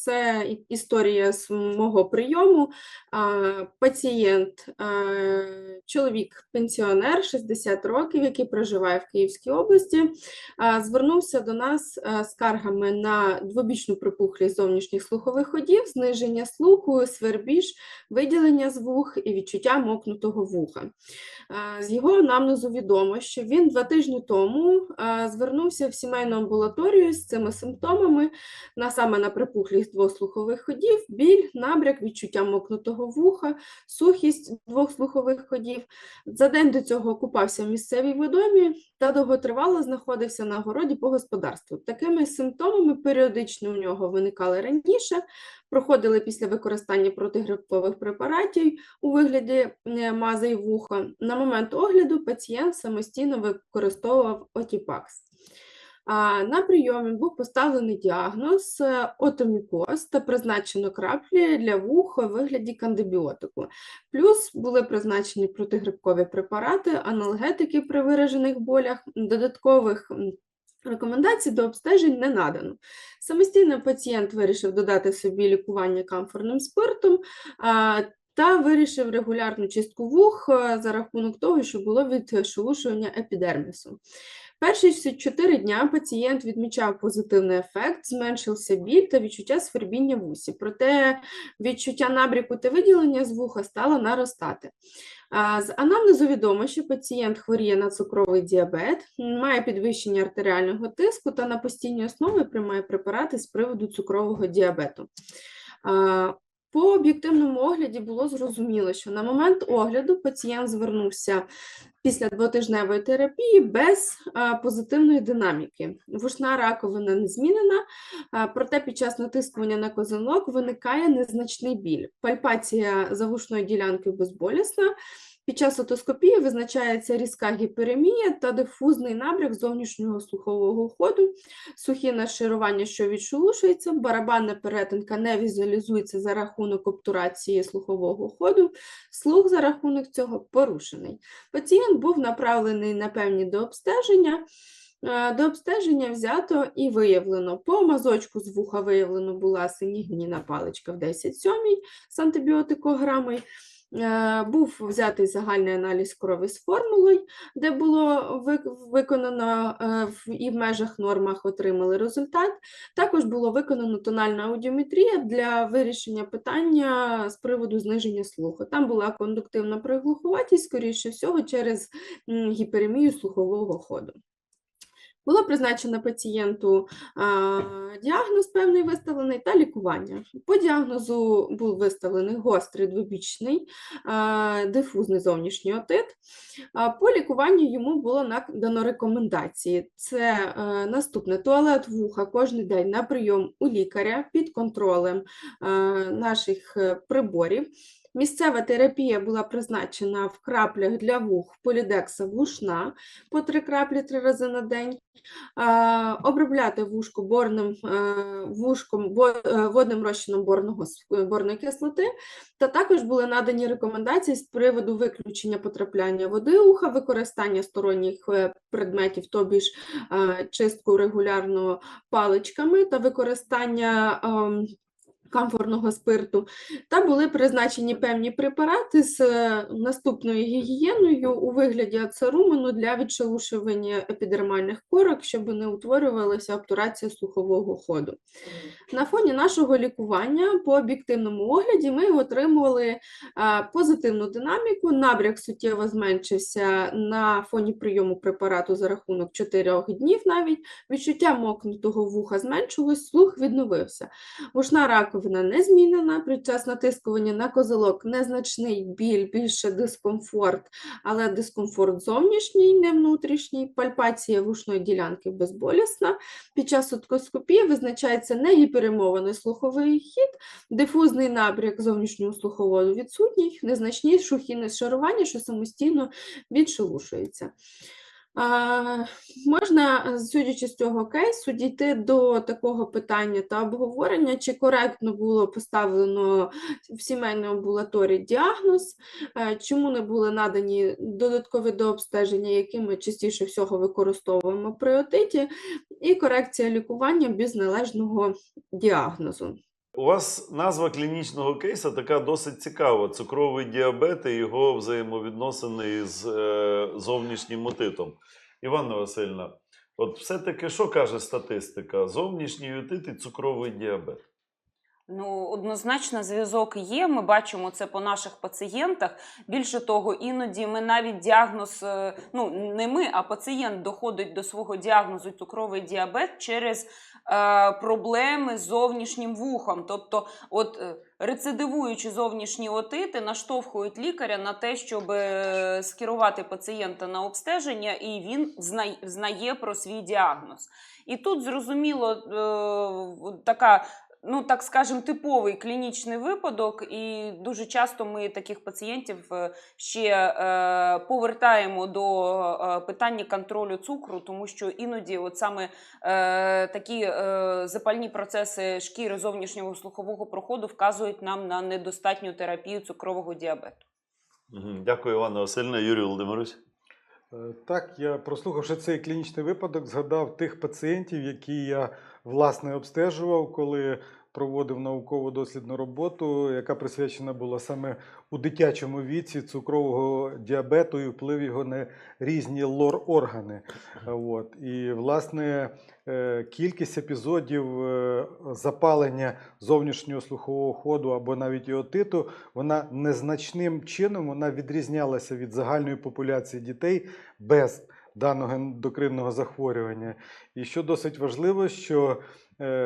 Це історія з мого прийому. Пацієнт, е, чоловік, пенсіонер, 60 років, який проживає в Київській області, звернувся до нас скаргами на двобічну припухлість зовнішніх слухових ходів, зниження слуху, свербіж, виділення з вух і відчуття мокнутого вуха. З його анамнезу відомо, що він два тижні тому звернувся в сімейну амбулаторію з цими симптомами, саме на припухлість двох слухових ходів, біль, набряк, відчуття мокнутого вуха, сухість двох слухових ходів. За день до цього купався в місцевій водомі та довготривало знаходився на городі по господарству. Такими симптомами періодично у нього виникали раніше, проходили після використання протигрипових препаратів у вигляді е, мази й вуха. На момент огляду пацієнт самостійно використовував Отіпакс. На прийомі був поставлений діагноз е, отомікоз та призначено краплі для вух у вигляді кандибіотику. Плюс були призначені протигрибкові препарати, аналгетики при виражених болях, додаткових рекомендацій до обстежень не надано. Самостійно пацієнт вирішив додати собі лікування камфорним спиртом та вирішив регулярну чистку вух е, за рахунок того, що було відшелушування епідермісу. Перші 4 дня пацієнт відмічав позитивний ефект, зменшився біль та відчуття свербіння в усі. Проте відчуття набряку та виділення з вуха стало наростати. З анамнезу відомо, що пацієнт хворіє на цукровий діабет, має підвищення артеріального тиску та на постійній основі приймає препарати з приводу цукрового діабету. По об'єктивному огляді було зрозуміло, що на момент огляду пацієнт звернувся після двотижневої терапії без позитивної динаміки. Вушна раковина не змінена, проте під час натискування на козинок виникає незначний біль. Пальпація завушної ділянки безболісна. Під час отоскопії визначається різка гіперемія та дифузний набряк зовнішнього слухового ходу, сухі нашарування, що відшелушується, барабанна перетинка не візуалізується за рахунок обтурації слухового ходу, слух за рахунок цього порушений. Пацієнт був направлений на певні дообстеження. Е, До обстеження взято і виявлено. По мазочку з вуха виявлено була синігніна паличка в 10 сьомій з антибіотикограмою. Е, Був взятий загальний аналіз крові з формулою, де було виконано е, і в межах нормах отримали результат. Також було виконано тональна аудіометрія для вирішення питання з приводу зниження слуху. Там була кондуктивна приглухуватість, скоріше всього, через гіперемію слухового ходу. Було призначено пацієнту діагноз певний виставлений та лікування. По діагнозу був виставлений гострий двобічний дифузний зовнішній отит. По лікуванню йому було надано рекомендації. Це е, наступне туалет вуха кожен день на прийом у лікаря під контролем е, наших е, приборів. Місцева терапія була призначена в краплях для вух полідекса вушна по три краплі три рази на день. Обробляти вушко борним е, вушком е, водним розчином борного е, борної кислоти. Та також були надані рекомендації з приводу виключення потрапляння води уха, використання сторонніх предметів, тобі ж чистку регулярно паличками та використання. Камфорного спирту, та були призначені певні препарати з е, наступною гігієною у вигляді ацерумену для відшелушування епідермальних корок, щоб не утворювалася обтурація слухового ходу. На фоні нашого лікування по об'єктивному огляді ми отримували позитивну динаміку. Набряк суттєво зменшився на фоні прийому препарату за рахунок 4 днів навіть. Відчуття мокнутого вуха зменшилось, слух відновився. Вушна раковина не змінена. Під час натискування на козелок незначний біль, більше дискомфорт, але дискомфорт зовнішній, не внутрішній. Пальпація вушної ділянки безболісна. Під час отоскопії визначається негіперемований слуховий хід, дифузний набряк зовнішнього слухового відсутній, незначні шухіни шарування, що самостійно відшелушується. Можна, судячи з цього кейсу, дійти до такого питання та обговорення, чи коректно було поставлено в сімейній амбулаторії діагноз, е, чому не були надані додаткові дообстеження, які ми частіше всього використовуємо при отиті, і корекція лікування без належного діагнозу. У вас назва клінічного кейсу така досить цікава: цукровий діабет і його взаємовідносини з е, зовнішнім отитом. Іванна Васильівна, от все-таки що каже статистика? Зовнішній отит і цукровий діабет. Ну, однозначно, зв'язок є. Ми бачимо це по наших пацієнтах. Більше того, іноді ми навіть діагноз, е, ну не ми, а пацієнт доходить до свого діагнозу цукровий діабет через е, проблеми з зовнішнім вухом. Тобто, от е, рецидивуючи зовнішні отити, наштовхують лікаря на те, щоб е, скерувати пацієнта на обстеження, і він знає, про свій діагноз. І тут зрозуміло е, така ну так скажем, типовий клінічний випадок, і дуже часто ми таких пацієнтів е, ще е, повертаємо до е, питання контролю цукру, тому що іноді, от саме е, такі е, запальні процеси шкіри зовнішнього слухового проходу вказують нам на недостатню терапію цукрового діабету. Дякую, Іванна Васильівна. Юрій Володимирович. Е, Так, я прослухавши цей клінічний випадок, згадав тих пацієнтів, які я власне обстежував, коли проводив науково дослідну роботу, яка присвячена була саме у дитячому віці цукрового діабету і вплив його на різні лор-органи. От. І, власне, е, кількість епізодів е, запалення зовнішнього слухового ходу або навіть і отиту, вона незначним чином вона відрізнялася від загальної популяції дітей без даного ендокринного захворювання. І що досить важливо, що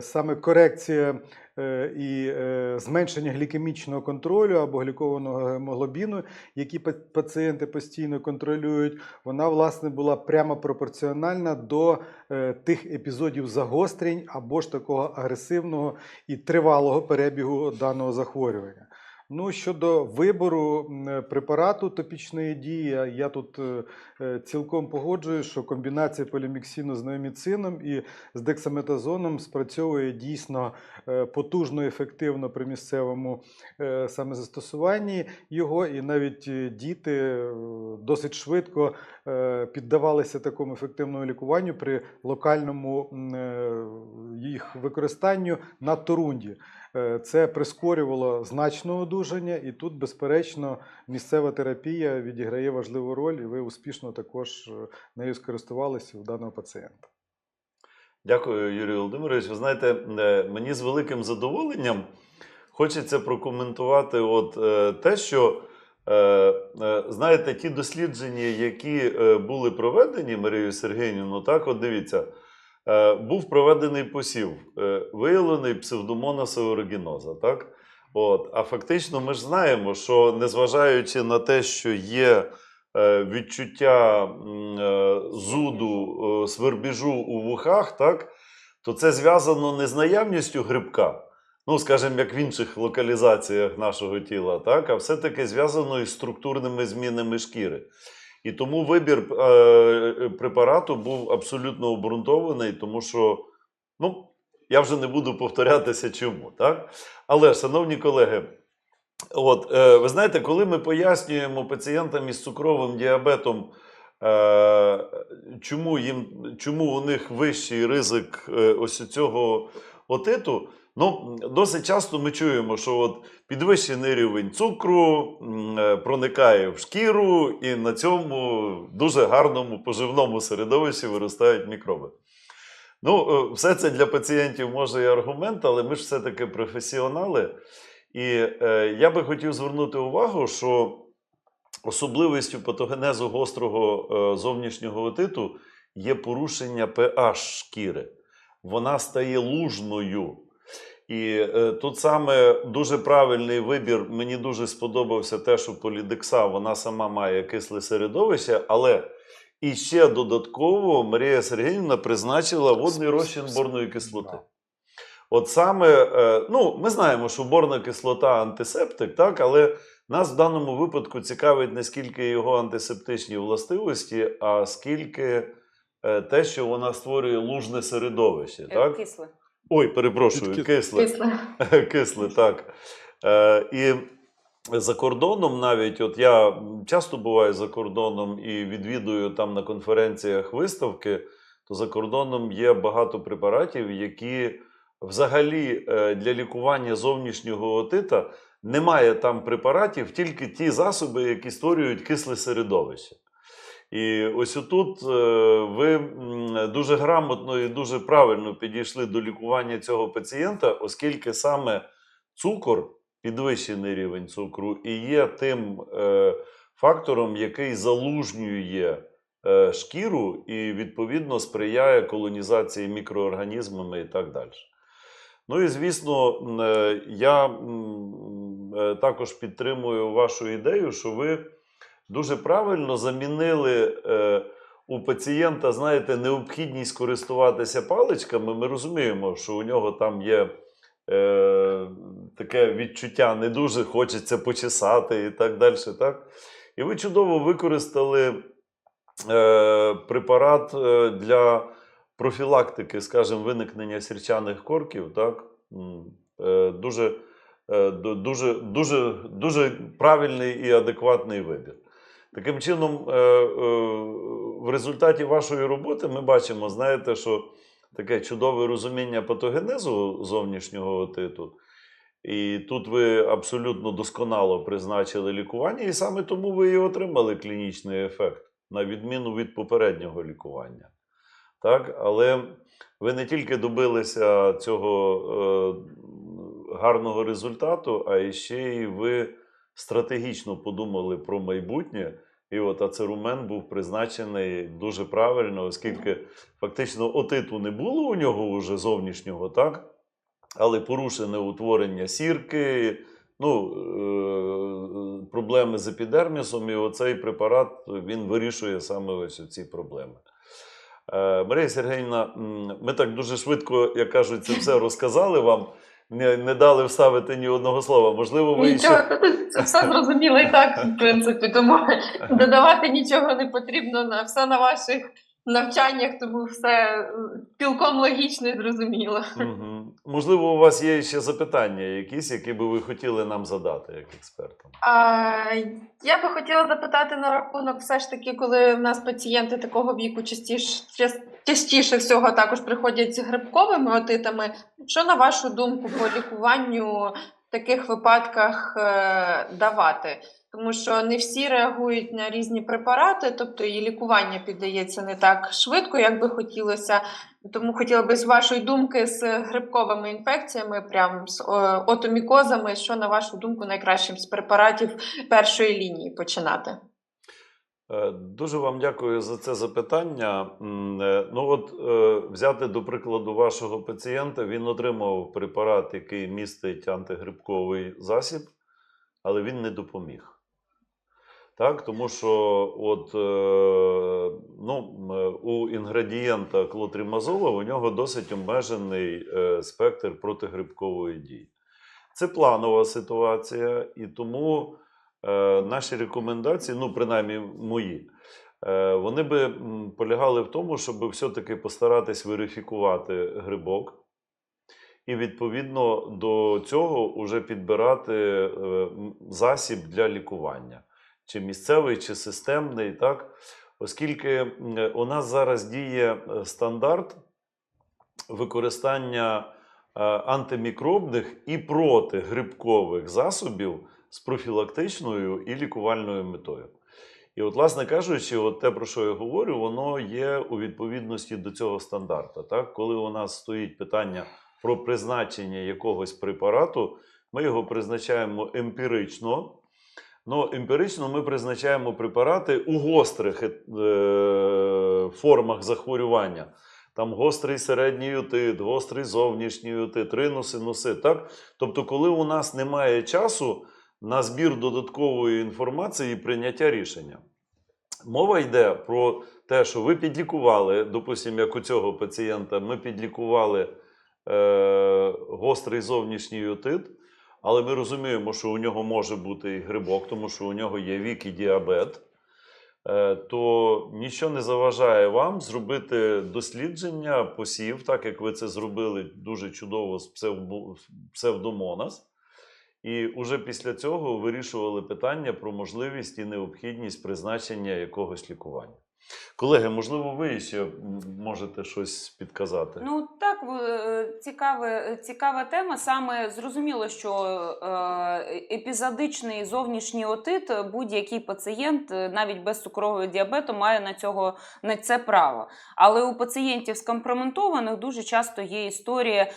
саме корекція е, і е, зменшення глікемічного контролю або глікованого гемоглобіну, які пацієнти постійно контролюють, вона власне була прямо пропорціональна до е, тих епізодів загострень або ж такого агресивного і тривалого перебігу даного захворювання. Ну, щодо вибору е, препарату топічної дії, я- тут е, е, цілком погоджуюсь, що комбінація поліміксину з неоміцином і з дексаметазоном спрацьовує дійсно потужно, ефективно при місцевому саме застосуванні його, і навіть діти досить швидко піддавалися такому ефективному лікуванню при локальному їх використанню на Торунді. Е, Це прискорювало значно одужання, і тут, безперечно, місцева терапія відіграє важливу роль, і ви успішно також е, нею скористувалися у даного пацієнта. Дякую, Юрій Володимирович. Ви знаєте, е, мені з великим задоволенням хочеться прокоментувати от те, що знаєте, ті дослідження, які були проведені Марією Сергіївною, так, от дивіться, був проведений посів, е, виявлений псевдомонас аерuginosa, так? От, а фактично ми ж знаємо, що незважаючи на те, що є е, відчуття е, зуду, е, свербіжу у вухах, так, то це зв'язано не з наявністю грибка, ну, скажімо, як в інших локалізаціях нашого тіла, так, а все-таки зв'язано із структурними змінами шкіри. І тому вибір е, препарату був абсолютно обґрунтований, тому що, ну, я вже не буду повторятися чому. Так? Але, шановні колеги, от, е, ви знаєте, коли ми пояснюємо пацієнтам із цукровим діабетом, е, чому, їм, чому у них вищий ризик е, ось цього отиту, ну, досить часто ми чуємо, що от підвищений рівень цукру е, проникає в шкіру, і на цьому дуже гарному поживному середовищі виростають мікроби. Ну, е, все це для пацієнтів може і аргумент, але ми ж все-таки професіонали. І е, я би хотів звернути увагу, що особливістю патогенезу гострого е, зовнішнього отиту є порушення pH шкіри. Вона стає лужною. І е, тут саме дуже правильний вибір. Мені дуже сподобався те, що полідекса вона сама має кисле середовище, але і ще додатково Марія Сергіївна призначила водний розчин борної кислоти. От саме, е, ну, ми знаємо, що борна кислота антисептик, так, але нас в даному випадку цікавить не скільки його антисептичні властивості, а скільки те, що вона створює лужне середовище. Е, Так? Кисле. Ой, перепрошую, кисле. Кисле. Кисле, так. Е, і за кордоном навіть, от я часто буваю за кордоном і відвідую там на конференціях виставки, то за кордоном є багато препаратів, які взагалі е, для лікування зовнішнього отита немає там препаратів, тільки ті засоби, які створюють кисле середовище. І ось отут е, ви дуже грамотно і дуже правильно підійшли до лікування цього пацієнта, оскільки саме цукор, підвищений рівень цукру, і є тим е, фактором, який залужнює е, шкіру і відповідно сприяє колонізації мікроорганізмами і так далі. Ну і звісно, я також підтримую вашу ідею, що ви дуже правильно замінили е, у пацієнта, знаєте, необхідність користуватися паличками. Ми розуміємо, що у нього там є е, таке відчуття, не дуже хочеться почесати і так далі. Так? І ви чудово використали е, препарат е, для профілактики, скажімо, виникнення сірчаних корків. Так? Е, Дуже, е, дуже, дуже, дуже правильний і адекватний вибір. Таким чином, е, е, в результаті вашої роботи ми бачимо, знаєте, що таке чудове розуміння патогенезу зовнішнього отиту. І тут ви абсолютно досконало призначили лікування, і саме тому ви і отримали клінічний ефект, на відміну від попереднього лікування. Так? Але ви не тільки добилися цього е, гарного результату, а ще й ви стратегічно подумали про майбутнє. І от ацерумен був призначений дуже правильно, оскільки фактично отиту не було у нього вже зовнішнього, так? Але порушене утворення сірки, ну, е, проблеми з епідермісом, і оцей препарат він вирішує саме ось ці проблеми. Е, Марія Сергіївна, м, ми так дуже швидко, як кажуть, це все розказали вам, не, не дали вставити ні одного слова. Можливо, ви Нічого, ще. це все зрозуміло і так, в принципі, тому додавати нічого не потрібно на все на ваших навчаннях, тому все е, цілком логічно і зрозуміло. Мгм. Можливо, у вас є ще запитання якісь, які би ви хотіли нам задати як експертам. А, я би хотіла запитати на рахунок, все ж таки, коли в нас пацієнти такого віку частіше, частіше всього також приходять з грибковими отитами. Що на вашу думку по лікуванню таких випадках е, давати? Тому що не всі реагують на різні препарати, тобто і лікування піддається не так швидко, як би хотілося. Тому хотіла би з вашої думки з грибковими інфекціями, прям з е, отомікозами, що на вашу думку найкращим з препаратів першої лінії починати? Е, Дуже вам дякую за це запитання. Е, Ну, от е, взяти до прикладу вашого пацієнта, він отримав препарат, який містить антигрибковий засіб, але він не допоміг. Так, тому що от, ну, у інгредієнта клотримазола у нього досить обмежений спектр протигрибкової дії. Це планова ситуація, і тому е, наші рекомендації, ну, принаймні мої, е, вони би полягали в тому, щоб все-таки постаратись верифікувати грибок. І відповідно до цього вже підбирати е, засіб для лікування, чи місцевий, чи системний, так? Оскільки у нас зараз діє стандарт використання антимікробних і протигрибкових засобів з профілактичною і лікувальною метою. І, от, власне кажучи, от те, про що я говорю, воно є у відповідності до цього стандарта. Так? Коли у нас стоїть питання про призначення якогось препарату, ми його призначаємо емпірично. Ну, емпірично ми призначаємо препарати у гострих е, формах захворювання. Там гострий середній отит, гострий зовнішній отит, ринуси, носи. Так? Тобто, коли у нас немає часу на збір додаткової інформації і прийняття рішення. Мова йде про те, що ви підлікували, допустимо, як у цього пацієнта, ми підлікували е, гострий зовнішній отит, але ми розуміємо, що у нього може бути і грибок, тому що у нього є вік і діабет. Е, то нічого не заважає вам зробити дослідження посів, так як ви це зробили дуже чудово з псевдомонас. І вже після цього вирішували питання про можливість і необхідність призначення якогось лікування. Колеги, можливо, ви ще можете щось підказати. Ну так е, цікаве, цікава тема. Саме зрозуміло, що е, епізодичний зовнішній отит е, будь-який пацієнт, навіть без цукрового діабету, має на цього на це право. Але у пацієнтів скомпроментованих дуже часто є історія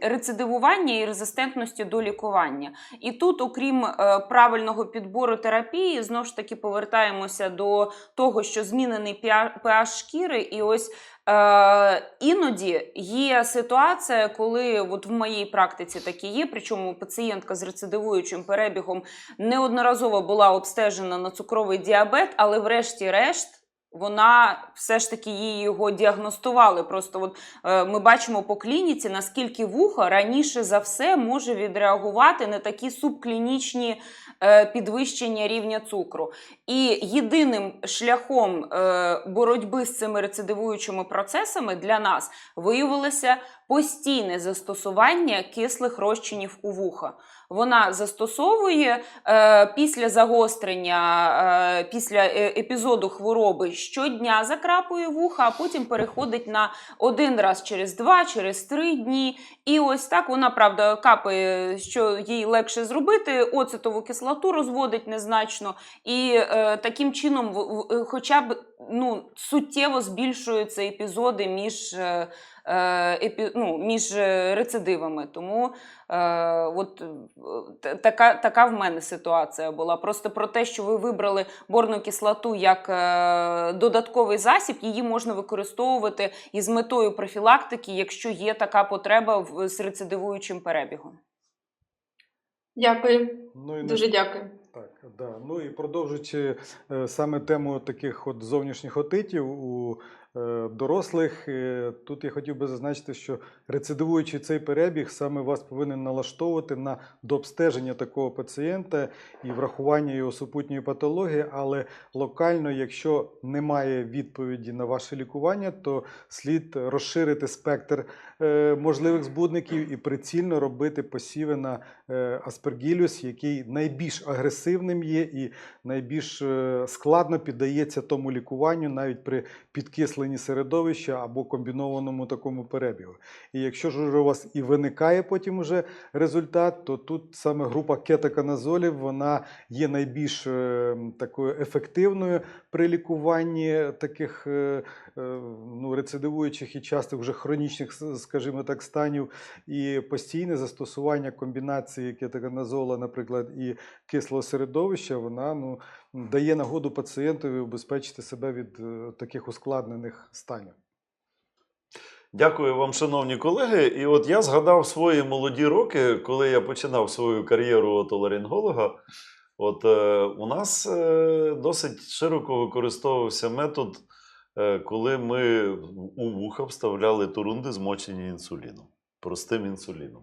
рецидивування і резистентності до лікування. І тут, окрім правильного підбору терапії, знову ж таки повертаємося до того, що змінений pH шкіри, і ось Е, іноді є ситуація, коли от в моїй практиці такі є, причому пацієнтка з рецидивуючим перебігом неодноразово була обстежена на цукровий діабет, але врешті-решт. Вона все ж таки її його діагностували. Просто от, е, ми бачимо по клініці, наскільки вухо раніше за все може відреагувати на такі субклінічні е, підвищення рівня цукру. І єдиним шляхом е, боротьби з цими рецидивуючими процесами для нас виявилося постійне застосування кислих розчинів у вуха. Вона застосовує е, після загострення, е, після е, епізоду хвороби щодня закрапує вуха, а потім переходить на один раз через два, через три дні. І ось так вона, правда, капає, що їй легше зробити, оцетову кислоту розводить незначно, і е, таким чином, в- хоча б ну, суттєво збільшуються епізоди між. Е, е, епі, ну, між е, рецидивами. Тому е, от, така, така в мене ситуація була. Просто про те, що ви вибрали борну кислоту як е, додатковий засіб, її можна використовувати із метою профілактики, якщо є така потреба в, з рецидивуючим перебігом. Дякую, Ну, і не дуже дякую. Так, да. Ну і продовжуючи е, саме тему таких от зовнішніх отитів у е, дорослих, е, тут я хотів би зазначити, що рецидивуючи цей перебіг, саме вас повинен налаштовувати на дообстеження такого пацієнта і врахування його супутньої патології, але локально, якщо немає відповіді на ваше лікування, то слід розширити спектр можливих збудників і прицільно робити посіви на аспергілюс, який найбільш агресивним є і найбільш е, складно піддається тому лікуванню навіть при підкисленні середовища або комбінованому такому перебігу. І якщо ж у вас і виникає потім уже результат, то тут саме група кетоканазолів вона є найбільш е, такою ефективною при лікуванні таких е, ну, рецидивуючих і часто вже хронічних, скажімо так, станів. І постійне застосування комбінації кетоканазола, наприклад, і кислого середовища, вона ну, дає нагоду пацієнтові убезпечити себе від е, таких ускладнених станів. Дякую вам, шановні колеги. І от я згадав свої молоді роки, коли я починав свою кар'єру отоларинголога. От е, у нас е, досить широко використовувався метод, е, коли ми у вуха вставляли турунди, змочені інсуліном, простим інсуліном.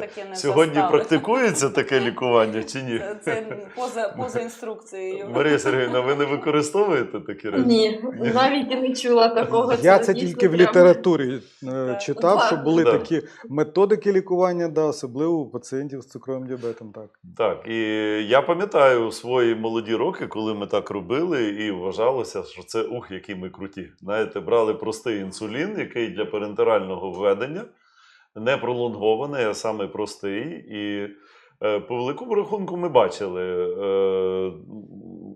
Таке не Сьогодні застали. практикується таке лікування чи ні? Це, це поза, поза інструкцією. Марія Сергіївна, ви не використовуєте такі речі? Ні, навіть і не чула такого. Я це тільки в літературі е, Так. читав, що були Да. такі методики лікування, да, особливо у пацієнтів з цукровим діабетом. Так. Так, і я пам'ятаю свої молоді роки, коли ми так робили, і вважалося, що це ух, які ми круті. Знаєте, брали простий інсулін, який для парентерального введення, не пролонгований, а саме простий. І е, по великому рахунку ми бачили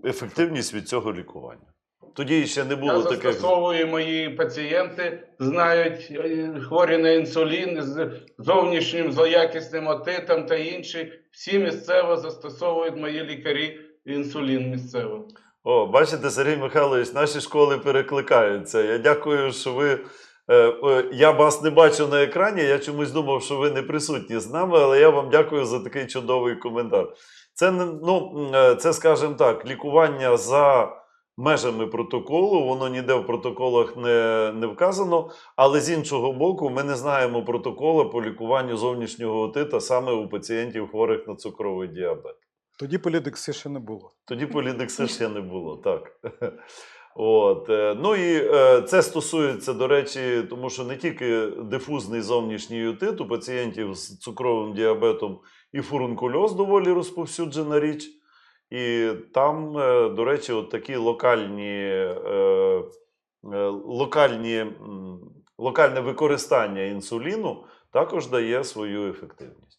е, ефективність від цього лікування. Тоді ще не було Я таких. застосовую, мої пацієнти знають е, хворі на інсулін з зовнішнім злоякісним отитом та інші. Всі місцево застосовують мої лікарі інсулін місцево. О, бачите, Сергій Михайлович, наші школи перекликаються. Я дякую, що ви. Е, е, Я вас не бачу на екрані. Я чомусь думав, що ви не присутні з нами, але я вам дякую за такий чудовий коментар. Це ну, е, це, скажімо так, лікування за межами протоколу. Воно ніде в протоколах не, не вказано. Але з іншого боку, ми не знаємо протокола по лікуванню зовнішнього отита саме у пацієнтів хворих на цукровий діабет. Тоді полідекси ще не було. Тоді полідекси ще не було, так. От. е, Ну і е, це стосується, до речі, тому що не тільки дифузний зовнішній отит у пацієнтів з цукровим діабетом і фурункульоз доволі розповсюджена річ. І там, е, до речі, от такі локальні, локальні, локальне використання інсуліну також дає свою ефективність.